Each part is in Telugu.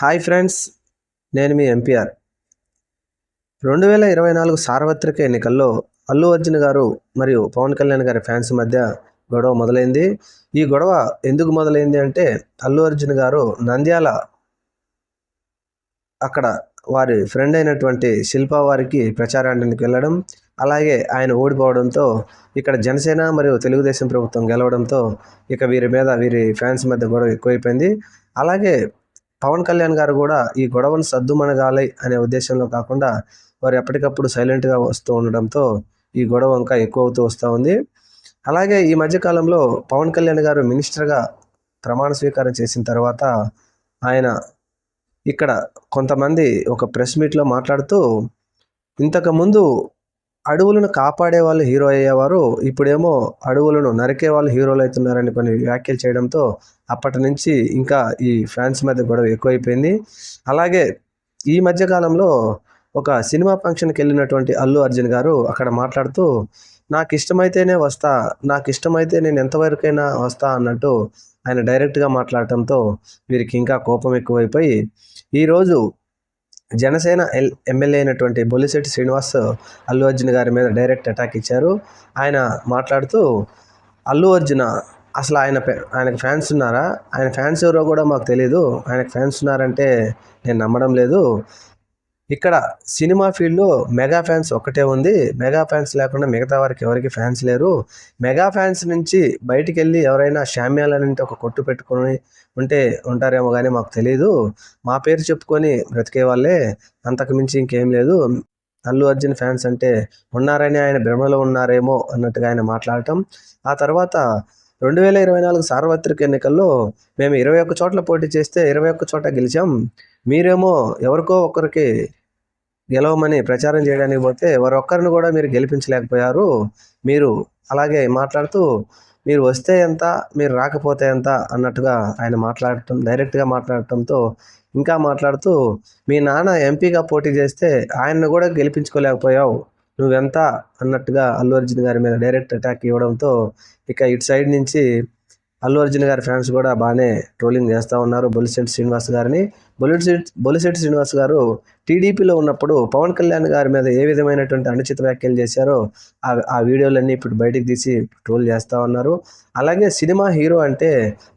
హాయ్ ఫ్రెండ్స్ నేను మీ ఎంపీఆర్ రెండు వేల ఇరవై నాలుగు సార్వత్రిక ఎన్నికల్లో అల్లు అర్జున్ గారు మరియు పవన్ కళ్యాణ్ గారి ఫ్యాన్స్ మధ్య గొడవ మొదలైంది. ఈ గొడవ ఎందుకు మొదలైంది అంటే అల్లు అర్జున్ గారు నంద్యాల అక్కడ వారి ఫ్రెండ్ అయినటువంటి శిల్ప వారికి ప్రచారానికి వెళ్ళడం అలాగే ఆయన ఓడిపోవడంతో ఇక్కడ జనసేన మరియు తెలుగుదేశం ప్రభుత్వం గెలవడంతో ఇక వీరి మీద వీరి ఫ్యాన్స్ మధ్య గొడవ ఎక్కువైపోయింది. అలాగే పవన్ కళ్యాణ్ గారు కూడా ఈ గొడవను సద్దుమణగాలి అనే ఉద్దేశంలో కాకుండా వారు ఎప్పటికప్పుడు సైలెంట్గా వస్తూ ఉండడంతో ఈ గొడవ ఇంకా ఎక్కువ అవుతూ వస్తూ ఉంది. అలాగే ఈ మధ్యకాలంలో పవన్ కళ్యాణ్ గారు మినిస్టర్గా ప్రమాణ స్వీకారం చేసిన తర్వాత ఆయన ఇక్కడ కొంతమంది ఒక ప్రెస్ మీట్లో మాట్లాడుతూ ఇంతకుముందు అడవులను కాపాడే వాళ్ళు హీరో అయ్యేవారు. ఇప్పుడేమో అడవులను నరికే వాళ్ళు హీరోలు అవుతున్నారని కొన్ని వ్యాఖ్యలు చేయడంతో అప్పటి నుంచి ఇంకా ఈ ఫ్యాన్స్ మధ్య గొడవ ఎక్కువైపోయింది. అలాగే ఈ మధ్యకాలంలో ఒక సినిమా ఫంక్షన్కి వెళ్ళినటువంటి అల్లు అర్జున్ గారు అక్కడ మాట్లాడుతూ నాకు ఇష్టమైతేనే వస్తా నాకు ఇష్టమైతే నేను ఎంతవరకైనా వస్తా అన్నట్టు ఆయన డైరెక్ట్గా మాట్లాడటంతో వీరికి ఇంకా కోపం ఎక్కువైపోయి ఈరోజు జనసేన ఎల్ ఎమ్మెల్యే అయినటువంటి బొలిశెట్టి శ్రీనివాస్ అల్లు అర్జున్ గారి మీద డైరెక్ట్ అటాక్ ఇచ్చారు. ఆయన మాట్లాడుతూ అల్లు అర్జున అసలు ఆయన ఆయనకు ఫ్యాన్స్ ఉన్నారా? ఆయన ఫ్యాన్స్ ఎవరో కూడా మాకు తెలియదు ఆయనకు ఫ్యాన్స్ ఉన్నారంటే నేను నమ్మడం లేదు. ఇక్కడ సినిమా ఫీల్డ్లో మెగా ఫ్యాన్స్ ఒక్కటే ఉంది. మెగా ఫ్యాన్స్ లేకుండా మిగతా వారికి ఎవరికి ఫ్యాన్స్ లేరు. మెగా ఫ్యాన్స్ నుంచి బయటికి వెళ్ళి ఎవరైనా షామ్యాలంటే ఒక కొట్టు పెట్టుకొని ఉంటే ఉంటారేమో కానీ మాకు తెలియదు మా పేరు చెప్పుకొని బ్రతికే వాళ్ళే. అంతకు మించి ఇంకేం లేదు. అల్లు అర్జున్ ఫ్యాన్స్ అంటే ఉన్నారని ఆయన భ్రమలో ఉన్నారేమో అన్నట్టుగా ఆయన మాట్లాడటం. ఆ తర్వాత రెండు వేల ఇరవై నాలుగు సార్వత్రిక ఎన్నికల్లో మేము ఇరవై ఒక్క చోట్ల పోటీ చేస్తే ఇరవై ఒక్క చోట గెలిచాం. మీరేమో ఎవరికో ఒకరికి గెలవమని ప్రచారం చేయడానికి పోతే ఎవరొక్కరిని కూడా మీరు గెలిపించలేకపోయారు. మీరు అలాగే మాట్లాడుతూ మీరు వస్తే ఎంత మీరు రాకపోతే ఎంత అన్నట్టుగా ఆయన మాట్లాడటం డైరెక్ట్గా మాట్లాడటంతో ఇంకా మాట్లాడుతూ మీ నాన్న ఎంపీగా పోటీ చేస్తే ఆయన్ను కూడా గెలిపించుకోలేకపోయావు నువ్వెంత అన్నట్టుగా అల్లు అర్జున్ గారి మీద డైరెక్ట్ అటాక్ ఇవ్వడంతో ఇక ఇటు సైడ్ నుంచి అల్లు అర్జున్ గారి ఫ్యాన్స్ కూడా బాగానే ట్రోలింగ్ చేస్తూ ఉన్నారు. బొలిశెట్టి శ్రీనివాస్ గారిని. బొలిశెట్టి బొలిశెట్టి శ్రీనివాస్ గారు టీడీపీలో ఉన్నప్పుడు పవన్ కళ్యాణ్ గారి మీద ఏ విధమైనటువంటి అనుచిత వ్యాఖ్యలు చేశారో ఆ ఆ వీడియోలన్నీ ఇప్పుడు బయటికి తీసి ట్రోల్ చేస్తూ ఉన్నారు. అలాగే సినిమా హీరో అంటే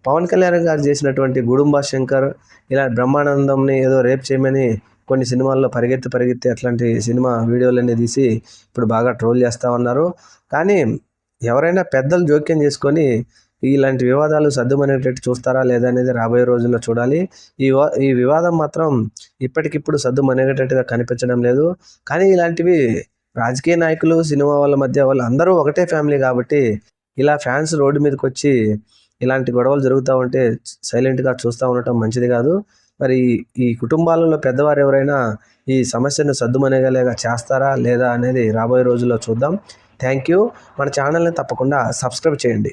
పవన్ కళ్యాణ్ గారు చేసినటువంటి గుడుంబా శంకర్ ఇలా బ్రహ్మానందంని ఏదో రేప్ చేయమని కొన్ని సినిమాల్లో పరిగెత్తి పరిగెత్తి అట్లాంటి సినిమా వీడియోలన్నీ తీసి ఇప్పుడు బాగా ట్రోల్ చేస్తూ ఉన్నారు. కానీ ఎవరైనా పెద్దలు జోక్యం చేసుకొని ఇలాంటి వివాదాలు సద్దుమనేటట్టు చూస్తారా లేదా అనేది రాబోయే రోజుల్లో చూడాలి. ఈ ఈ వివాదం మాత్రం ఇప్పటికిప్పుడు సద్దుమనేటట్టుగా కనిపించడం లేదు. కానీ ఇలాంటివి రాజకీయ నాయకులు సినిమా వాళ్ళ మధ్య వాళ్ళు అందరూ ఒకటే ఫ్యామిలీ కాబట్టి ఇలా ఫ్యాన్స్ రోడ్డు మీదకి వచ్చి ఇలాంటి గొడవలు జరుగుతూ ఉంటే సైలెంట్గా చూస్తూ ఉండటం మంచిది కాదు. మరి ఈ కుటుంబాలలో పెద్దవారు ఎవరైనా ఈ సమస్యను సద్దుమనగలేగా చేస్తారా లేదా అనేది రాబోయే రోజుల్లో చూద్దాం. Thank you. మన ఛానల్ని తప్పకుండా సబ్స్క్రైబ్ చేయండి.